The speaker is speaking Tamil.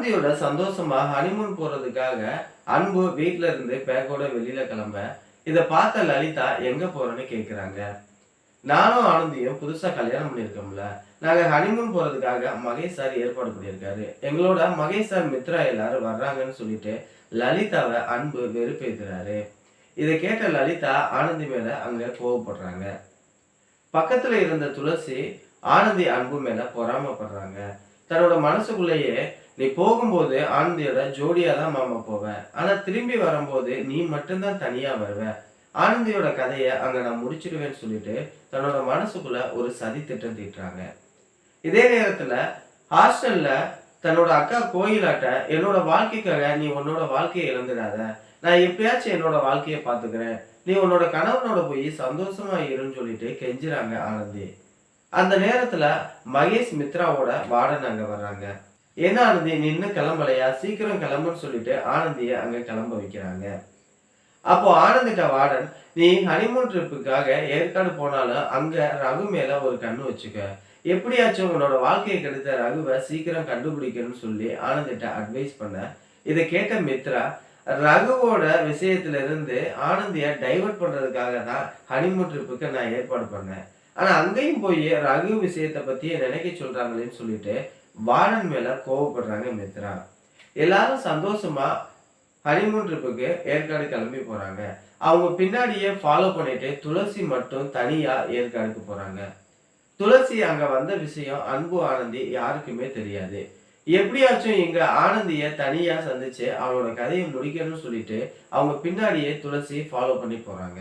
குழந்தையோட சந்தோஷமா ஹனிமூன் போறதுக்காக அன்பு வீட்ல இருந்து பேக்கோட வெளியில கிளம்ப இத பார்த்த லலிதா எங்க போறேன்னு கேக்குறாங்க. நானும் ஆனந்தியும் புதுசா கல்யாணம் பண்ணியிருக்கோம்ல. நாங்க ஹனிமூன் போறதுக்காக மகேஷ் சார் ஏற்பாடு பண்ணியிருக்காரு. எங்களோட மகேஷ் சார் மித்ரா எல்லாரும் வர்றாங்கன்னு சொல்லிட்டு லலிதாவை அன்பு வெறுப்பேத்துறாரு. இதை கேட்ட லலிதா ஆனந்தி மேல அங்க கோவப்படுறாங்க. பக்கத்துல இருந்த துளசி ஆனந்தி அன்பு மேல பொறாமப்படுறாங்க. தன்னோட மனசுக்குள்ளேயே நீ போகும்போது ஆனந்தியோட ஜோடியாக தான் மாமா போவேன் ஆனால் திரும்பி வரும்போது நீ மட்டும்தான் தனியாக வருவ. ஆனந்தியோட கதையை அங்கே நான் முடிச்சிடுவேன்னு சொல்லிட்டு தன்னோட மனசுக்குள்ள ஒரு சதி திட்டம் தீட்டுறாங்க. இதே நேரத்தில் ஹாஸ்டல்ல தன்னோட அக்கா கோயிலாட்ட என்னோட வாழ்க்கைக்காக நீ உன்னோட வாழ்க்கையை இழந்துடாத. நான் எப்பயாச்சும் என்னோட வாழ்க்கையை பார்த்துக்கிறேன் நீ உன்னோட கணவனோட போய் சந்தோஷமா இருன்னு சொல்லிட்டு கெஞ்சுறாங்க ஆனந்தி. அந்த நேரத்துல மகேஷ் மித்ராவோட வார்டன் அங்க வர்றாங்க. என்ன ஆனந்தி நின்று கிளம்பலையா? சீக்கிரம் கிளம்புன்னு சொல்லிட்டு ஆனந்தியை அங்கே கிளம்ப வைக்கிறாங்க. அப்போ ஆனந்திட்ட வார்டன் நீ ஹனிமூன் ட்ரிப்புக்காக ஏற்காடு போனாலும் அங்க ரகு மேல ஒரு கண்ணு வச்சுக்க. எப்படியாச்சும் உன்னோட வாழ்க்கையை கெடுத்த ரகுவை சீக்கிரம் கண்டுபிடிக்கணும்னு சொல்லி ஆனந்திட்ட அட்வைஸ் பண்ண. இதை கேட்ட மித்ரா ரகுவோட விஷயத்துல இருந்து ஆனந்திய டைவர்ட் பண்றதுக்காக தான் ஹனிமூன் ட்ரிப்புக்கு நான் ஏற்பாடு பண்ணேன். ஆனா அங்கேயும் போய் ரகு விஷயத்தை பத்தி நினைக்க சொல்றாங்களேன்னு சொல்லிட்டு வாழன் மேல கோவப்படுறாங்க மித்ரா. எல்லாரும் சந்தோஷமா ஹனிமூன் ட்ரிப்புக்கு ஏற்காடு கிளம்பி போறாங்க. அவங்க பின்னாடியே ஃபாலோ பண்ணிட்டு துளசி மட்டும் தனியா ஏற்காடுக்கு போறாங்க. துளசி அங்க வந்த விஷயம் அன்பு ஆனந்தி யாருக்குமே தெரியாது. எப்படியாச்சும் இங்க ஆனந்திய தனியா சந்திச்சு அவனோட கதையை முடிக்கணும்னு சொல்லிட்டு அவங்க பின்னாடியே துளசி ஃபாலோ பண்ணி போறாங்க.